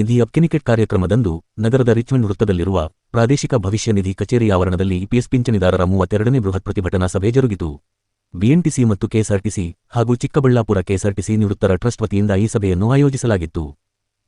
ನಿಧಿ ಅಪ್ಕಿನಿಕೆಟ್ ಕಾರ್ಯಕ್ರಮದಂದು ನಗರದ ರಿಚ್ಮಂಡ್ ವೃತ್ತದಲ್ಲಿರುವ ಪ್ರಾದೇಶಿಕ ಭವಿಷ್ಯ ನಿಧಿ ಕಚೇರಿ ಆವರಣದಲ್ಲಿ ಇಪಿಎಸ್ ಪಿಂಚಣಿದಾರರ ಮೂವತ್ತೆರಡನೇ ಬೃಹತ್ ಪ್ರತಿಭಟನಾ ಸಭೆ ಜರುಗಿತು. ಬಿಎಂಟಿಸಿ ಮತ್ತು ಕೆಎಸ್ಆರ್ಟಿಸಿ ಹಾಗೂ ಚಿಕ್ಕಬಳ್ಳಾಪುರ ಕೆಎಸ್ಆರ್ಟಿಸಿ ನಿವೃತ್ತರ ಟ್ರಸ್ಟ್ ವತಿಯಿಂದ ಈ ಸಭೆಯನ್ನು ಆಯೋಜಿಸಲಾಗಿತ್ತು.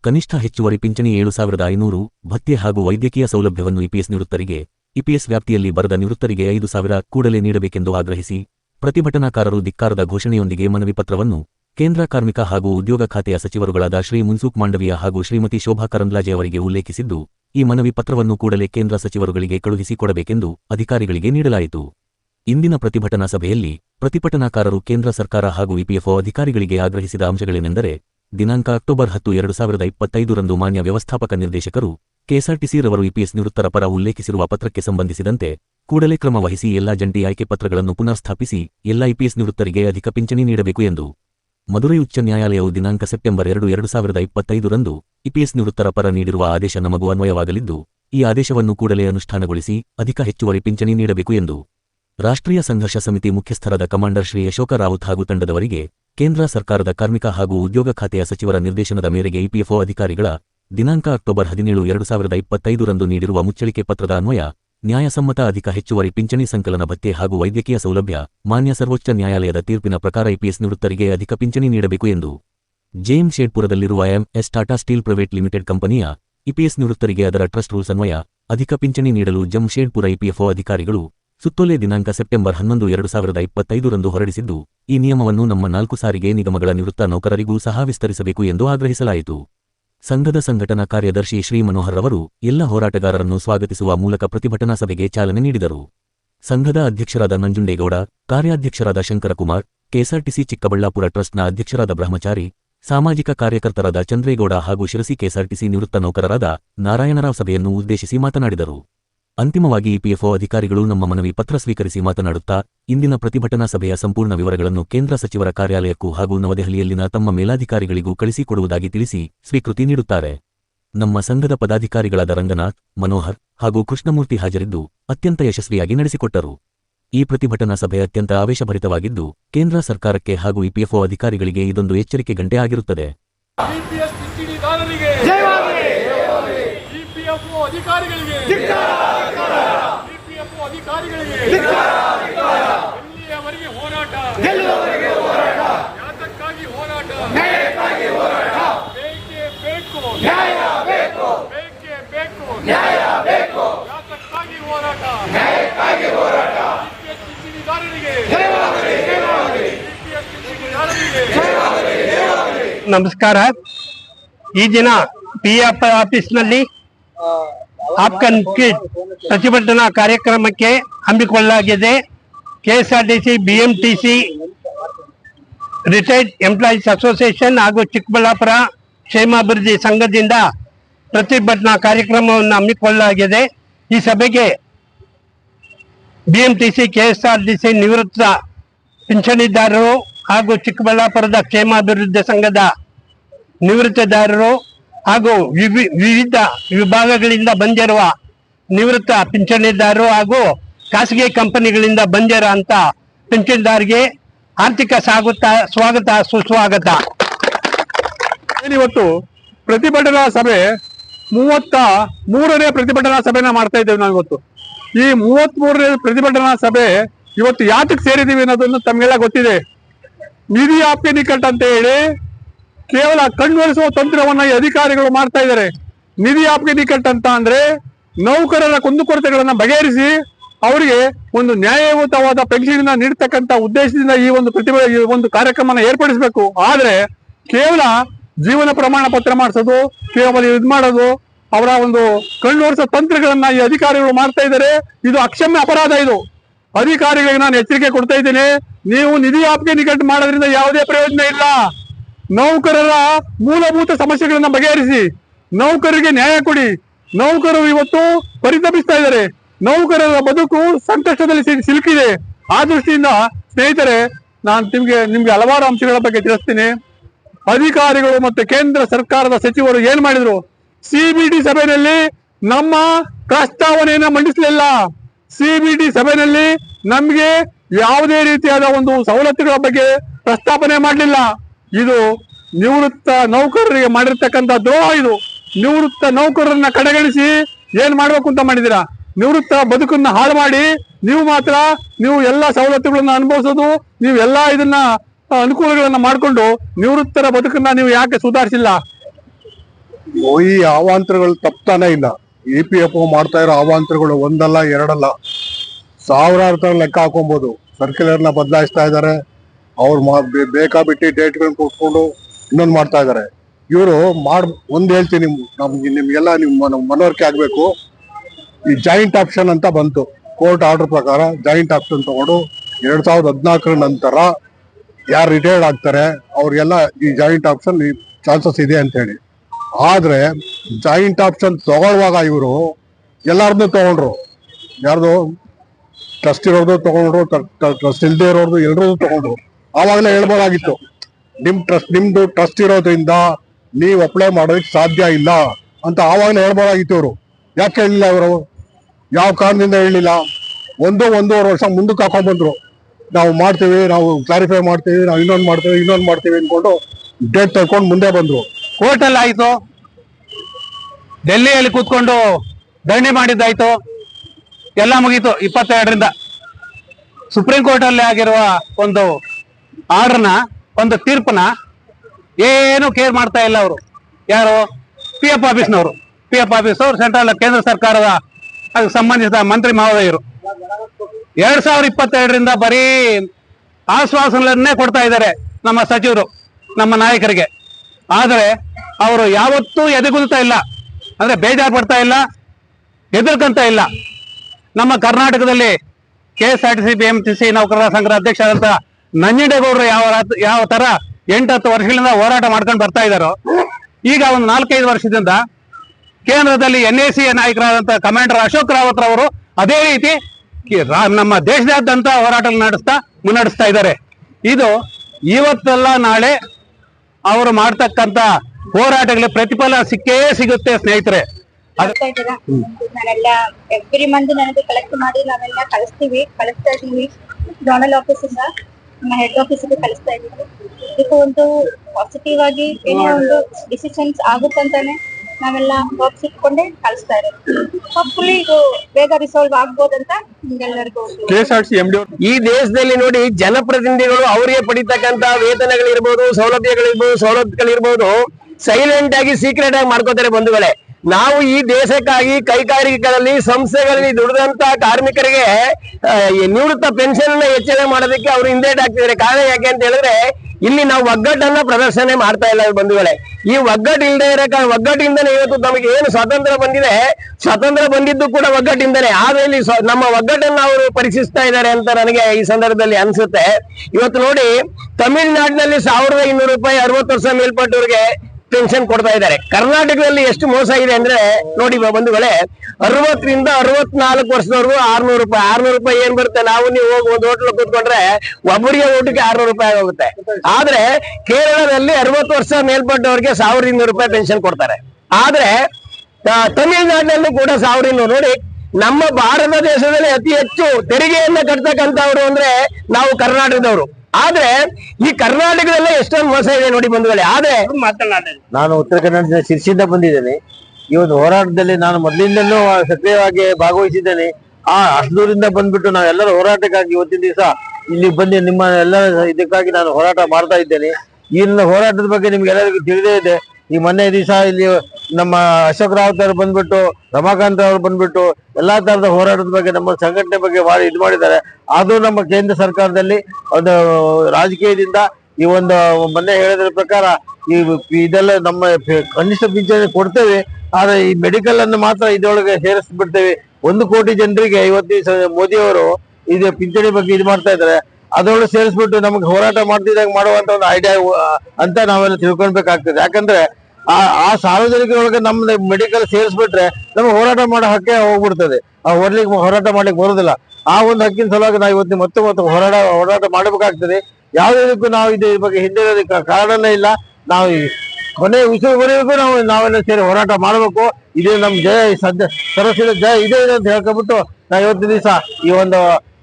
ಕನಿಷ್ಠ ಹೆಚ್ಚುವರಿ ಪಿಂಚಣಿ ಏಳು ಸಾವಿರದ ಐನೂರು ಭತ್ಯೆ ಹಾಗೂ ವೈದ್ಯಕೀಯ ಸೌಲಭ್ಯವನ್ನು ಇಪಿಎಸ್ ನಿವೃತ್ತರಿಗೆ, ಇಪಿಎಸ್ ವ್ಯಾಪ್ತಿಯಲ್ಲಿ ಬರದ ನಿವೃತ್ತರಿಗೆ ಐದು ಸಾವಿರ ಕೂಡಲೇ ನೀಡಬೇಕೆಂದು ಆಗ್ರಹಿಸಿ, ಪ್ರತಿಭಟನಾಕಾರರು ಧಿಕ್ಕಾರದ ಘೋಷಣೆಯೊಂದಿಗೆ ಮನವಿ ಪತ್ರವನ್ನು ಕೇಂದ್ರ ಕಾರ್ಮಿಕ ಹಾಗೂ ಉದ್ಯೋಗ ಖಾತೆಯ ಸಚಿವರುಗಳಾದ ಶ್ರೀ ಮುನ್ಸೂಕ್ ಮಾಂಡವಿಯ ಹಾಗೂ ಶ್ರೀಮತಿ ಶೋಭಾ ಕರಂದ್ಲಾಜೆ ಅವರಿಗೆ ಉಲ್ಲೇಖಿಸಿದ್ದು, ಈ ಮನವಿ ಪತ್ರವನ್ನು ಕೂಡಲೇ ಕೇಂದ್ರ ಸಚಿವರುಗಳಿಗೆ ಕಳುಹಿಸಿಕೊಡಬೇಕೆಂದು ಅಧಿಕಾರಿಗಳಿಗೆ ನೀಡಲಾಯಿತು. ಇಂದಿನ ಪ್ರತಿಭಟನಾ ಸಭೆಯಲ್ಲಿ ಪ್ರತಿಭಟನಾಕಾರರು ಕೇಂದ್ರ ಸರ್ಕಾರ ಹಾಗೂ ಇಪಿಎಫ್ಒ ಅಧಿಕಾರಿಗಳಿಗೆ ಆಗ್ರಹಿಸಿದ ಅಂಶಗಳೇನೆಂದರೆ, ದಿನಾಂಕ ಅಕ್ಟೋಬರ್ ಹತ್ತು, ಎರಡು ಸಾವಿರದ ಇಪ್ಪತ್ತೈದರಂದು ಮಾನ್ಯ ವ್ಯವಸ್ಥಾಪಕ ನಿರ್ದೇಶಕರು ಕೆಎಸ್ಆರ್ಟಿಸಿ ರವರು ಇಪಿಎಸ್ ನಿವೃತ್ತರ ಪರ ಉಲ್ಲೇಖಿಸಿರುವ ಪತ್ರಕ್ಕೆ ಸಂಬಂಧಿಸಿದಂತೆ ಕೂಡಲೇ ಕ್ರಮ ವಹಿಸಿ ಎಲ್ಲಾ ಜಂಟಿ ಆಯ್ಕೆ ಪತ್ರಗಳನ್ನು ಪುನರ್ಸ್ಥಾಪಿಸಿ ಎಲ್ಲಾ ಇಪಿಎಸ್ ನಿವೃತ್ತರಿಗೆ ಅಧಿಕ ಪಿಂಚಣಿ ನೀಡಬೇಕು ಎಂದು ಮದುರೈ ಉಚ್ಚ ನ್ಯಾಯಾಲಯವು ದಿನಾಂಕ ಸೆಪ್ಟೆಂಬರ್ ಎರಡು ಎರಡು ಸಾವಿರದ ಇಪ್ಪತ್ತೈದರಂದು ಇಪಿಎಸ್ ನಿವೃತ್ತರ ಪರ ನೀಡಿರುವ ಆದೇಶ ನಮಗೂ ಅನ್ವಯವಾಗಲಿದ್ದು, ಈ ಆದೇಶವನ್ನು ಕೂಡಲೇ ಅನುಷ್ಠಾನಗೊಳಿಸಿ ಅಧಿಕ ಹೆಚ್ಚುವರಿ ಪಿಂಚಣಿ ನೀಡಬೇಕು ಎಂದು ರಾಷ್ಟ್ರೀಯ ಸಂಘರ್ಷ ಸಮಿತಿ ಮುಖ್ಯಸ್ಥರಾದ ಕಮಾಂಡರ್ ಶ್ರೀ ಅಶೋಕ ರಾವುತ್ ಹಾಗೂ ತಂಡದವರಿಗೆ ಕೇಂದ್ರ ಸರ್ಕಾರದ ಕಾರ್ಮಿಕ ಹಾಗೂ ಉದ್ಯೋಗ ಖಾತೆಯ ಸಚಿವರ ನಿರ್ದೇಶನದ ಮೇರೆಗೆ ಇಪಿಎಫ್ಒ ಅಧಿಕಾರಿಗಳ ದಿನಾಂಕ ಅಕ್ಟೋಬರ್ ಹದಿನೇಳು, ಎರಡು ಸಾವಿರದ ಇಪ್ಪತ್ತೈದರಂದು ನೀಡಿರುವ ಮುಚ್ಚಳಿಕೆ ಪತ್ರದ ಅನ್ವಯ ನ್ಯಾಯಸಮ್ಮತ ಅಧಿಕ ಹೆಚ್ಚುವರಿ ಪಿಂಚಣಿ ಸಂಕಲನ ಭತ್ಯೆ ಹಾಗೂ ವೈದ್ಯಕೀಯ ಸೌಲಭ್ಯ, ಮಾನ್ಯ ಸರ್ವೋಚ್ಚ ನ್ಯಾಯಾಲಯದ ತೀರ್ಪಿನ ಪ್ರಕಾರ ಐಪಿಎಸ್ ನಿವೃತ್ತರಿಗೆ ಅಧಿಕ ಪಿಂಚಣಿ ನೀಡಬೇಕು ಎಂದು ಜೇಮ್ ಶೇಡ್ಪುರದಲ್ಲಿರುವ MS Tata steel private limited ಕಂಪನಿಯ ಇಪಿಎಸ್ ನಿವೃತ್ತರಿಗೆ ಅದರ ಟ್ರಸ್ಟ್ ರೂಲ್ಸ್ ಅನ್ವಯ ಅಧಿಕ ಪಿಂಚಣಿ ನೀಡಲು ಜಮ್ಶೇಡ್ಪುರ ಇಪಿಎಫ್ಒ ಅಧಿಕಾರಿಗಳು ಸುತ್ತೋಲೆ ದಿನಾಂಕ ಸೆಪ್ಟೆಂಬರ್ ಹನ್ನೊಂದು ಎರಡು ಸಾವಿರದ ಇಪ್ಪತ್ತೈದರಂದು ಹೊರಡಿಸಿದ್ದು, ಈ ನಿಯಮವನ್ನು ನಮ್ಮ ನಾಲ್ಕು ಸಾರಿಗೆ ನಿಗಮಗಳ ನಿವೃತ್ತ ನೌಕರರಿಗೂ ಸಹ ವಿಸ್ತರಿಸಬೇಕು ಎಂದು ಆಗ್ರಹಿಸಲಾಯಿತು. ಸಂಘದ ಸಂಘಟನಾ ಕಾರ್ಯದರ್ಶಿ ಶ್ರೀ ಮನೋಹರ್ ಅವರು ಎಲ್ಲ ಹೋರಾಟಗಾರರನ್ನು ಸ್ವಾಗತಿಸುವ ಮೂಲಕ ಪ್ರತಿಭಟನಾ ಸಭೆಗೆ ಚಾಲನೆ ನೀಡಿದರು. ಸಂಘದ ಅಧ್ಯಕ್ಷರಾದ ನಂಜುಂಡೇಗೌಡ, ಕಾರ್ಯಾಧ್ಯಕ್ಷರಾದ ಶಂಕರಕುಮಾರ್, ಕೆಎಸ್ಆರ್ಟಿಸಿ ಚಿಕ್ಕಬಳ್ಳಾಪುರ ಟ್ರಸ್ಟ್ನ ಅಧ್ಯಕ್ಷರಾದ ಬ್ರಹ್ಮಚಾರಿ, ಸಾಮಾಜಿಕ ಕಾರ್ಯಕರ್ತರಾದ ಚಂದ್ರೇಗೌಡ ಹಾಗೂ ಶಿರಸಿ ಕೆಎಸ್ಆರ್ಟಿಸಿ ನಿವೃತ್ತ ನೌಕರರಾದ ನಾರಾಯಣರಾವ್ ಸಭೆಯನ್ನು ಉದ್ದೇಶಿಸಿ ಮಾತನಾಡಿದರು. ಅಂತಿಮವಾಗಿ ಇಪಿಎಫ್ಒ ಅಧಿಕಾರಿಗಳು ನಮ್ಮ ಮನವಿ ಪತ್ರ ಸ್ವೀಕರಿಸಿ ಮಾತನಾಡುತ್ತಾ ಇಂದಿನ ಪ್ರತಿಭಟನಾ ಸಭೆಯ ಸಂಪೂರ್ಣ ವಿವರಗಳನ್ನು ಕೇಂದ್ರ ಸಚಿವರ ಕಾರ್ಯಾಲಯಕ್ಕೂ ಹಾಗೂ ನವದೆಹಲಿಯಲ್ಲಿನ ತಮ್ಮ ಮೇಲಾಧಿಕಾರಿಗಳಿಗೂ ಕಳಿಸಿಕೊಡುವುದಾಗಿ ತಿಳಿಸಿ ಸ್ವೀಕೃತಿ ನೀಡುತ್ತಾರೆ. ನಮ್ಮ ಸಂಘದ ಪದಾಧಿಕಾರಿಗಳಾದ ರಂಗನಾಥ್ ಮನೋಹರ್ ಹಾಗೂ ಕೃಷ್ಣಮೂರ್ತಿ ಹಾಜರಿದ್ದು ಅತ್ಯಂತ ಯಶಸ್ವಿಯಾಗಿ ನಡೆಸಿಕೊಟ್ಟರು. ಈ ಪ್ರತಿಭಟನಾ ಸಭೆ ಅತ್ಯಂತ ಆವೇಶಭರಿತವಾಗಿದ್ದು ಕೇಂದ್ರ ಸರ್ಕಾರಕ್ಕೆ ಹಾಗೂ ಇಪಿಎಫ್ಒ ಅಧಿಕಾರಿಗಳಿಗೆ ಇದೊಂದು ಎಚ್ಚರಿಕೆ ಗಂಟೆ ಆಗಿರುತ್ತದೆ. ಅಧಿಕಾರಿಗಳಿಗೆ. ಬಿಪಿಎಫ್ ಅಧಿಕಾರಿಗಳಿಗೆ. ಹೋರಾಟ. ಯಾತಕ್ಕಾಗಿ ಹೋರಾಟ. ಬೇಕೇ ಬೇಕು. ಬೇಕೇ ಬೇಕು. ಯಾತಕ್ಕಾಗಿ ಹೋರಾಟ. ನಮಸ್ಕಾರ. ಈ ದಿನ ಪಿ ಎಫ್ ಆಫೀಸ್ನಲ್ಲಿ ಆಪ್ಕನ್ ಕಿಟ್ ಪ್ರತಿಭಟನಾ ಕಾರ್ಯಕ್ರಮಕ್ಕೆ ಹಮ್ಮಿಕೊಳ್ಳಲಾಗಿದೆ. KSRTC BMTC retired employees association ಹಾಗೂ ಚಿಕ್ಕಬಳ್ಳಾಪುರ ಕ್ಷೇಮಾಭಿವೃದ್ಧಿ ಸಂಘದಿಂದ ಪ್ರತಿಭಟನಾ ಕಾರ್ಯಕ್ರಮವನ್ನು ಹಮ್ಮಿಕೊಳ್ಳಲಾಗಿದೆ. ಈ ಸಭೆಗೆ ಬಿಎಂಟಿಸಿ ಕೆಎಸ್ಆರ್ಟಿಸಿ ನಿವೃತ್ತ ಪಿಂಚಣಿದಾರರು ಹಾಗೂ ಚಿಕ್ಕಬಳ್ಳಾಪುರದ ಕ್ಷೇಮಾಭಿವೃದ್ಧಿ ಸಂಘದ ನಿವೃತ್ತದಾರರು ಹಾಗೂ ವಿವಿ, ವಿವಿಧ ವಿಭಾಗಗಳಿಂದ ಬಂದಿರುವ ನಿವೃತ್ತ ಪಿಂಚಣಿದಾರರು ಹಾಗೂ ಖಾಸಗಿ ಕಂಪನಿಗಳಿಂದ ಬಂದಿರೋ ಅಂತ ಪಿಂಚಣಿದಾರರಿಗೆ ಆರ್ಥಿಕ ಸ್ವಾಗತ ಸ್ವಾಗತ, ಸುಸ್ವಾಗತ. ಇವತ್ತು ಪ್ರತಿಭಟನಾ ಸಭೆ, ಮೂವತ್ತ ಮೂರನೇ ಪ್ರತಿಭಟನಾ ಸಭೆನ ಮಾಡ್ತಾ ಇದ್ದೇವೆ ನಾವು ಇವತ್ತು. ಈ ಮೂವತ್ತ್ ಮೂರನೇ ಪ್ರತಿಭಟನಾ ಸಭೆ ಇವತ್ತು ಯಾತಕ್ಕೆ ಸೇರಿದೀವಿ ಅನ್ನೋದನ್ನು ತಮಗೆಲ್ಲ ಗೊತ್ತಿದೆ. ನಿಧಿ ಆಪ್ಕೆ ನಿಕಟ್ ಅಂತ ಹೇಳಿ ಕೇವಲ ಕಣ್ವರಿಸುವ ತಂತ್ರವನ್ನ ಈ ಅಧಿಕಾರಿಗಳು ಮಾಡ್ತಾ ಇದ್ದಾರೆ. ನಿಧಿ ಆಪ್ಗೆ ನಿಕಟ್ ಅಂತ ಅಂದ್ರೆ ನೌಕರರ ಕುಂದುಕೊರತೆಗಳನ್ನ ಬಗೆಹರಿಸಿ ಅವರಿಗೆ ಒಂದು ನ್ಯಾಯಯುತವಾದ ಪೆನ್ಷನ್ ನೀಡ್ತಕ್ಕಂತ ಉದ್ದೇಶದಿಂದ ಈ ಒಂದು ಪ್ರತಿಭೆ, ಈ ಒಂದು ಕಾರ್ಯಕ್ರಮನ ಏರ್ಪಡಿಸಬೇಕು. ಆದ್ರೆ ಕೇವಲ ಜೀವನ ಪ್ರಮಾಣ ಪತ್ರ ಮಾಡಿಸೋದು, ಕೇವಲ ಇದು ಮಾಡೋದು, ಅವರ ಒಂದು ಕಣ್ಣೋರಿಸೋ ತಂತ್ರಗಳನ್ನ ಈ ಅಧಿಕಾರಿಗಳು ಮಾಡ್ತಾ ಇದ್ದಾರೆ. ಇದು ಅಕ್ಷಮ್ಯ ಅಪರಾಧ ಇದು. ಅಧಿಕಾರಿಗಳಿಗೆ ನಾನು ಎಚ್ಚರಿಕೆ ಕೊಡ್ತಾ ಇದ್ದೀನಿ. ನೀವು ನಿಧಿ ಆಪ್ಗೆ ನಿಕಟ್ ಮಾಡೋದ್ರಿಂದ ಯಾವುದೇ ಪ್ರಯೋಜನ ಇಲ್ಲ. ನೌಕರರ ಮೂಲಭೂತ ಸಮಸ್ಯೆಗಳನ್ನ ಬಗೆಹರಿಸಿ, ನೌಕರರಿಗೆ ನ್ಯಾಯ ಕೊಡಿ. ನೌಕರರು ಇವತ್ತು ಪರಿತಪಿಸ್ತಾ ಇದ್ದಾರೆ. ನೌಕರರ ಬದುಕು ಸಂಕಷ್ಟದಲ್ಲಿ ಸಿಲುಕಿದೆ. ಆ ದೃಷ್ಟಿಯಿಂದ ಸ್ನೇಹಿತರೆ, ನಾನು ನಿಮ್ಗೆ ನಿಮ್ಗೆ ಹಲವಾರು ಅಂಶಗಳ ಬಗ್ಗೆ ತಿಳಿಸ್ತೀನಿ. ಅಧಿಕಾರಿಗಳು ಮತ್ತು ಕೇಂದ್ರ ಸರ್ಕಾರದ ಸಚಿವರು ಏನ್ ಮಾಡಿದ್ರು? ಸಿಬಿಡಿ ಸಭೆಯಲ್ಲಿ ನಮ್ಮ ಪ್ರಸ್ತಾವನೆಯನ್ನ ಮಂಡಿಸಲಿಲ್ಲ. ಸಿಬಿಡಿ ಸಭೆಯಲ್ಲಿ ನಮ್ಗೆ ಯಾವುದೇ ರೀತಿಯಾದ ಒಂದು ಸವಲತ್ತುಗಳ ಬಗ್ಗೆ ಪ್ರಸ್ತಾಪನೆ ಮಾಡಲಿಲ್ಲ. ಇದು ನಿವೃತ್ತ ನೌಕರರಿಗೆ ಮಾಡಿರ್ತಕ್ಕಂಥ ದ್ರೋಹ ಇದು. ನಿವೃತ್ತ ನೌಕರರನ್ನ ಕಡೆಗಣಿಸಿ ಏನ್ ಮಾಡ್ಬೇಕು ಅಂತ ಮಾಡಿದಿರಾ ನಿವೃತ್ತ ಬದುಕನ್ನ ಹಾಳು ಮಾಡಿ ನೀವು ಮಾತ್ರ ನೀವು ಎಲ್ಲಾ ಸವಲತ್ತುಗಳನ್ನ ಅನುಭವಿಸೋದು, ನೀವು ಎಲ್ಲಾ ಇದನ್ನ ಅನುಕೂಲಗಳನ್ನ ಮಾಡ್ಕೊಂಡು ನಿವೃತ್ತರ ಬದುಕನ್ನ ನೀವು ಯಾಕೆ ಸುಧಾರಿಸಿಲ್ಲ? ಈ ಅವಾಂತರಗಳು ತಪ್ತಾನೆ ಇಲ್ಲ. ಇ ಪಿ ಎಫ್ ಮಾಡ್ತಾ ಇರೋ ಅವಾಂತರಗಳು ಒಂದಲ್ಲ ಎರಡಲ್ಲ. ಸಾವಿರಾರು ತರ ಲೆಕ್ಕ ಹಾಕೊಬಹುದು ಸರ್ಕ್ಯುಲರ್ನ ಬದಲಾಯಿಸ್ತಾ ಇದ್ದಾರೆ. ಅವ್ರು ಬೇಕಾಬಿಟ್ಟಿ ಡೇಟ್ಗಳನ್ನ ಕೊಟ್ಕೊಂಡು ಇನ್ನೊಂದು ಮಾಡ್ತಾ ಇದ್ದಾರೆ ಇವರು ಮಾಡ್ ಒಂದ್ ಹೇಳ್ತೀನಿ ನಮ್ಗೆ. ನಿಮ್ಗೆಲ್ಲ ನಿಮ್ ಮನ- ಮನವರಿಕೆ ಆಗ್ಬೇಕು. ಈ ಜಾಯಿಂಟ್ ಆಪ್ಷನ್ ಅಂತ ಬಂತು. ಕೋರ್ಟ್ ಆರ್ಡರ್ ಪ್ರಕಾರ ಜಾಯಿಂಟ್ ಆಪ್ಷನ್ ತಗೊಂಡು ಎರಡ್ ಸಾವಿರದ ಹದಿನಾಲ್ಕರ ನಂತರ ಯಾರು ರಿಟೈರ್ಡ್ ಆಗ್ತಾರೆ, ಅವ್ರಿಗೆಲ್ಲ ಈ ಜಾಯಿಂಟ್ ಆಪ್ಷನ್ ಚಾನ್ಸಸ್ ಇದೆ ಅಂತ ಹೇಳಿ ಆದ್ರೆ ಜಾಯಿಂಟ್ ಆಪ್ಷನ್ ತಗೊಳ್ಳುವಾಗ ಇವರು ಎಲ್ಲಾರ್ದು ತಗೊಂಡ್ರು. ಯಾರ್ದು ಟ್ರಸ್ಟ್ ಇರೋದು ತಗೊಂಡ್ರು ಟ್ರಸ್ಟ್ ಇಲ್ದೇ ಇರೋದು ಎಲ್ರದ್ದು ತಗೊಂಡ್ರು. ಆವಾಗಲೇ ಹೇಳ್ಬೋದಾಗಿತ್ತು. ನಿಮ್ ಟ್ರಸ್ಟ್ ನಿಮ್ದು ಟ್ರಸ್ಟ್ ಇರೋದ್ರಿಂದ ನೀವು ಅಪ್ಲೈ ಮಾಡೋದಕ್ಕೆ ಸಾಧ್ಯ ಇಲ್ಲ ಅಂತ ಆವಾಗಲೇ ಹೇಳ್ಬೋದಾಗಿತ್ತು ಅವರು ಯಾಕೆ ಹೇಳಿಲ್ಲ ಅವರು ಯಾವ ಕಾರಣದಿಂದ ಹೇಳಿಲ್ಲ ಒಂದು ಒಂದೂವರೆ ವರ್ಷ ಮುಂದಕ್ಕೆ ಹಾಕೊಂಡ್ ಬಂದ್ರು. ನಾವು ಮಾಡ್ತೀವಿ, ನಾವು ಕ್ಲಾರಿಫೈ ಮಾಡ್ತೀವಿ, ನಾವು ಇನ್ನೊಂದು ಮಾಡ್ತೀವಿ ಇನ್ನೊಂದು ಮಾಡ್ತೀವಿ ಅನ್ಕೊಂಡು ಡೇಟ್ ತಗೊಂಡು ಮುಂದೆ ಬಂದ್ರು. ಕೋರ್ಟ್ ಅಲ್ಲಿ ಆಯ್ತು. ಡೆಲ್ಲಿಯಲ್ಲಿ ಕೂತ್ಕೊಂಡು ಧರಣಿ ಮಾಡಿದ್ದಾಯ್ತು. ಎಲ್ಲ ಮುಗೀತು ಇಪ್ಪತ್ತೆರಡರಿಂದ. ಸುಪ್ರೀಂ ಕೋರ್ಟ್ ಅಲ್ಲಿ ಆಗಿರುವ ಒಂದು ಆರ್ಡರ್ನ, ಒಂದು ತೀರ್ಪನ್ನ ಏನು ಕೇರ್ ಮಾಡ್ತಾ ಇಲ್ಲ ಅವರು. ಯಾರು? ಪಿ ಎಫ್ ಆಫೀಸ್ನವರು ಪಿ ಎಫ್ ಆಫೀಸ್ ಸೆಂಟ್ರಲ್ ಕೇಂದ್ರ ಸರ್ಕಾರದ ಅದಕ್ಕೆ ಸಂಬಂಧಿಸಿದ ಮಂತ್ರಿ ಮಹೋದಯರು. ಎರಡ್ ಸಾವಿರದ ಇಪ್ಪತ್ತೆರಡರಿಂದ ಬರೀ ಆಶ್ವಾಸನೆಯನ್ನೇ ಕೊಡ್ತಾ ಇದ್ದಾರೆ ನಮ್ಮ ಸಚಿವರು, ನಮ್ಮ ನಾಯಕರಿಗೆ. ಆದರೆ ಅವರು ಯಾವತ್ತೂ ಎದುಗುಲ್ತಾ ಇಲ್ಲ. ಅಂದ್ರೆ ಬೇಜಾರು ಪಡ್ತಾ ಇಲ್ಲ, ಹೆದರ್ಕಂತ ಇಲ್ಲ. ನಮ್ಮ ಕರ್ನಾಟಕದಲ್ಲಿ K S R T C B M T C ನೌಕರರ ಸಂಘದ ಅಧ್ಯಕ್ಷರಾದಂತ ನಂಜನಗೌಡರು ಯಾವ ಯಾವ ತರ ಎಂಟು ಹತ್ತು ವರ್ಷಗಳಿಂದ ಹೋರಾಟ ಮಾಡ್ಕೊಂಡು ಬರ್ತಾ ಇದ್ದಾರೋ, ಈಗ ಒಂದು ನಾಲ್ಕೈದು ವರ್ಷದಿಂದ ಕೇಂದ್ರದಲ್ಲಿ ಎನ್ ಎ ಸಿ ನಾಯಕರಾದಂತಹ ಕಮಾಂಡರ್ ಅಶೋಕ್ ರಾವತ್ ರವರು ಅದೇ ರೀತಿ ನಮ್ಮ ದೇಶದಾದ್ಯಂತ ಹೋರಾಟ ನಡೆಸ್ತಾ, ಮುನ್ನಡೆಸ್ತಾ ಇದ್ದಾರೆ. ಇದು ಇವತ್ತಲ್ಲ ನಾಳೆ ಅವರು ಮಾಡ್ತಕ್ಕಂತ ಹೋರಾಟಗಳ ಪ್ರತಿಫಲ ಸಿಕ್ಕೇ ಸಿಗುತ್ತೆ ಸ್ನೇಹಿತರೆ. ನನಗೆ ಕಲೆಕ್ಟ್ ಮಾಡಿ, ನಾವೆಲ್ಲ ಕಳಿಸ್ತೀವಿ. ಕಳಿಸ್ತಾ ಇದೀವಿ ಜೋನಲ್ ಆಫೀಸ್ ಇಂದ. ನಮ್ಮ ಹೆಡ್ ಆಫೀಸಿಗೆ ಕಳಿಸ್ತಾ ಇದ್ದೀವಿ ಇದು ಒಂದು ಪಾಸಿಟಿವ್ ಆಗಿ ಏನೇ ಒಂದು ಡಿಸಿಷನ್ಸ್ ಆಗುತ್ತಂತಾನೆ ನಾವೆಲ್ಲ ಹೋಪ್ಸ್ ಇಟ್ಕೊಂಡೆ ಕಳಿಸ್ತಾ ಇರೋದು. ಹೋಪ್ಫುಲಿ ಇದು ಬೇಗ ರಿಸಾಲ್ವ್ ಆಗ್ಬೋದಂತ ನಿಮ್ಗೆಲ್ಲರಿಗೂ KSRC K S M D ಈ ದೇಶದಲ್ಲಿ ನೋಡಿ ಜನಪ್ರತಿನಿಧಿಗಳು ಅವರಿಗೆ ಪಡಿತಕ್ಕಂತ ವೇತನಗಳಿರ್ಬೋದು ಸೌಲಭ್ಯಗಳಿರ್ಬೋದು ಸೌಲಭ್ಯಗಳಿರ್ಬೋದು ಸೈಲೆಂಟ್ ಆಗಿ ಸೀಕ್ರೆಟ್ ಆಗಿ ಮಾಡ್ಕೋತಾರೆ ಬಂಧುಗಳೇ. ನಾವು ಈ ದೇಶಕ್ಕಾಗಿ ಕೈಗಾರಿಕೆಗಳಲ್ಲಿ ಸಂಸ್ಥೆಗಳಲ್ಲಿ ದುಡಿದಂತ ಕಾರ್ಮಿಕರಿಗೆ ನಿವೃತ್ತ ಪೆನ್ಷನ್ ಅನ್ನ ಹೆಚ್ಚಳ ಮಾಡೋದಕ್ಕೆ ಅವರು ಹಿಂದೇಟ್ ಆಗ್ತಿದ್ದಾರೆ ಕಾರಣ ಯಾಕೆ ಅಂತ ಹೇಳಿದ್ರೆ, ಇಲ್ಲಿ ನಾವು ಒಗ್ಗಟ್ಟನ್ನ ಪ್ರದರ್ಶನ ಮಾಡ್ತಾ ಇಲ್ಲ ಬಂಧುಗಳೇ. ಈ ಒಗ್ಗಟ್ಟು ಇಲ್ಲದೆ ಇರೋ ಕಾರಣ, ಒಗ್ಗಟ್ಟಿಂದನೇ ಇವತ್ತು ನಮಗೆ ಏನು ಸ್ವಾತಂತ್ರ್ಯ ಬಂದಿದೆ, ಸ್ವಾತಂತ್ರ್ಯ ಬಂದಿದ್ದು ಕೂಡ ಒಗ್ಗಟ್ಟಿಂದನೇ. ಆದ್ರೆ ಇಲ್ಲಿ ನಮ್ಮ ಒಗ್ಗಟ್ಟನ್ನ ಅವರು ಪರೀಕ್ಷಿಸ್ತಾ ಇದ್ದಾರೆ ಅಂತ ನನಗೆ ಈ ಸಂದರ್ಭದಲ್ಲಿ ಅನ್ಸುತ್ತೆ. ಇವತ್ತು ನೋಡಿ, ತಮಿಳುನಾಡಿನಲ್ಲಿ ಸಾವಿರದ ಇನ್ನೂರು ರೂಪಾಯಿ ಅರವತ್ತು ವರ್ಷ ಮೇಲ್ಪಟ್ಟವರಿಗೆ ಪೆನ್ಷನ್ ಕೊಡ್ತಾ ಇದ್ದಾರೆ. ಕರ್ನಾಟಕದಲ್ಲಿ ಎಷ್ಟು ಮೋಸ ಇದೆ ಅಂದ್ರೆ ನೋಡಿ ಒಂದು ಬಂಧುಗಳೇ, ಅರವತ್ತರಿಂದ ಅರವತ್ನಾಲ್ಕು ವರ್ಷದವರೆಗೂ ಆರ್ನೂರು ರೂಪಾಯಿ ಆರ್ನೂರು ರೂಪಾಯಿ ಏನ್ ಬರುತ್ತೆ? ನಾವು ನೀವು ಹೋಗಿ ಒಂದು ಹೋಟ್ಲ್ ಕೂತ್ಕೊಂಡ್ರೆ ಒಬ್ಬರಿಗೆ ಊಟಕ್ಕೆ ಆರ್ನೂರು ರೂಪಾಯಿ ಆಗುತ್ತೆ ಆದ್ರೆ ಕೇರಳದಲ್ಲಿ ಅರವತ್ತು ವರ್ಷ ಮೇಲ್ಪಟ್ಟವರಿಗೆ ಸಾವಿರದ ಇನ್ನೂರು ರೂಪಾಯಿ ಪೆನ್ಷನ್ ಕೊಡ್ತಾರೆ. ಆದ್ರೆ ತಮಿಳುನಾಡಿನಲ್ಲೂ ಕೂಡ ಸಾವಿರ ಇನ್ನೂರು ನೋಡಿ, ನಮ್ಮ ಭಾರತ ದೇಶದಲ್ಲಿ ಅತಿ ಹೆಚ್ಚು ತೆರಿಗೆಯನ್ನ ಕಟ್ತಕ್ಕಂಥವ್ರು ಅಂದ್ರೆ ನಾವು ಕರ್ನಾಟಕದವರು. ಆದ್ರೆ ಈ ಕರ್ನಾಟಕದಲ್ಲೇ ಎಷ್ಟೊಂದು ಮೋಸ ಇದೆ ನೋಡಿ ಬಂಧುಗಳೇ. ಆದ್ರೆ ನಾನು ಉತ್ತರ ಕನ್ನಡ ಶಿರ್ಸಿಂದ ಬಂದಿದ್ದೇನೆ. ಈ ಒಂದು ಹೋರಾಟದಲ್ಲಿ ನಾನು ಮೊದಲಿಂದಲೂ ಸಕ್ರಿಯವಾಗಿ ಭಾಗವಹಿಸಿದ್ದೇನೆ. ಆ ಅಷ್ಟು ದೂರಿಂದ ಬಂದ್ಬಿಟ್ಟು ನಾವೆಲ್ಲರೂ ಹೋರಾಟಕ್ಕಾಗಿ ಇವತ್ತಿನ ದಿವಸ ಇಲ್ಲಿ ಬಂದು ನಿಮ್ಮ ಎಲ್ಲ ಇದಕ್ಕಾಗಿ ನಾನು ಹೋರಾಟ ಮಾಡ್ತಾ ಇದ್ದೇನೆ. ಇಲ್ಲಿ ನನ್ನ ಹೋರಾಟದ ಬಗ್ಗೆ ನಿಮ್ಗೆಲ್ಲರಿಗೂ ತಿಳಿದೇ ಇದೆ. ಈ ಮೊನ್ನೆ ದಿವಸ ಇಲ್ಲಿ ನಮ್ಮ ಅಶೋಕ್ ರಾವತ್ ಅವರು ಬಂದ್ಬಿಟ್ಟು, ರಮಾಕಾಂತ್ ಅವರು ಬಂದ್ಬಿಟ್ಟು, ಎಲ್ಲಾ ತರದ ಹೋರಾಟದ ಬಗ್ಗೆ, ನಮ್ಮ ಸಂಘಟನೆ ಬಗ್ಗೆ ಮಾಡಿ ಇದು ಮಾಡಿದ್ದಾರೆ. ಅದು ನಮ್ಮ ಕೇಂದ್ರ ಸರ್ಕಾರದಲ್ಲಿ ಒಂದು ರಾಜಕೀಯದಿಂದ ಈ ಒಂದು ಮೊನ್ನೆ ಹೇಳಿದ್ರ ಪ್ರಕಾರ ಈ ಇದೆಲ್ಲ ನಮ್ಮ ಕನಿಷ್ಠ ಪಿಂಚಣಿ ಕೊಡ್ತೇವೆ, ಆದ್ರೆ ಈ ಮೆಡಿಕಲ್ ಅನ್ನು ಮಾತ್ರ ಇದರೊಳಗೆ ಸೇರಿಸ್ಬಿಡ್ತೇವೆ. ಒಂದು ಕೋಟಿ ಜನರಿಗೆ ಇವತ್ತು ಮೋದಿ ಅವರು ಇದು ಪಿಂಚಣಿ ಬಗ್ಗೆ ಇದು ಮಾಡ್ತಾ ಇದ್ದಾರೆ. ಅದರೊಳಗೆ ಸೇರಿಸ್ಬಿಟ್ಟು ನಮಗೆ ಹೋರಾಟ ಮಾಡ್ತಿದ್ದಾಗ ಮಾಡುವಂತ ಒಂದು ಐಡಿಯಾ ಅಂತ ನಾವೆಲ್ಲ ತಿಳ್ಕೊಳ್ಬೇಕಾಗ್ತದೆ. ಯಾಕಂದ್ರೆ ಆ ಆ ಸಾರ್ವಜನಿಕರೊಳಗೆ ನಮ್ಮ ಮೆಡಿಕಲ್ ಸೇರಿಸ್ಬಿಟ್ರೆ ನಮ್ಗೆ ಹೋರಾಟ ಮಾಡೋ ಹಕ್ಕೆ ಹೋಗ್ಬಿಡ್ತದೆ. ಆ ಹೊರಲಿಕ್ಕೆ ಹೋರಾಟ ಮಾಡ್ಲಿಕ್ಕೆ ಬರೋದಿಲ್ಲ. ಆ ಒಂದು ಹಕ್ಕಿನ ಸಲುವಾಗಿ ನಾವು ಇವತ್ತು ಮತ್ತೆ ಮತ್ತೆ ಹೋರಾಟ ಹೋರಾಟ ಮಾಡಬೇಕಾಗ್ತದೆ. ಯಾವುದಕ್ಕೂ ನಾವು ಇದು ಬಗ್ಗೆ ಹಿಂದೆ ಕಾರಣನೇ ಇಲ್ಲ. ನಾವು ಕೊನೆ ಉಸಿರುವರೆಗೂ ನಾವು, ನಾವೆಲ್ಲ ಸೇರಿ ಹೋರಾಟ ಮಾಡಬೇಕು. ಇದೇ ನಮ್ಮ ಜಯ ಸದ್ಯ ಸರಸ್ವತಿ ಜಯ ಇದೆ ಇದೆ ಅಂತ ಹೇಳ್ಕೊಂಬಿಟ್ಟು ನಾ ಇವತ್ತು ದಿವಸ ಈ ಒಂದು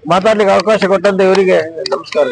ಮಾತಾಡ್ಲಿಕ್ಕೆ ಅವಕಾಶ ಕೊಟ್ಟಂತ ಇವರಿಗೆ ನಮಸ್ಕಾರ.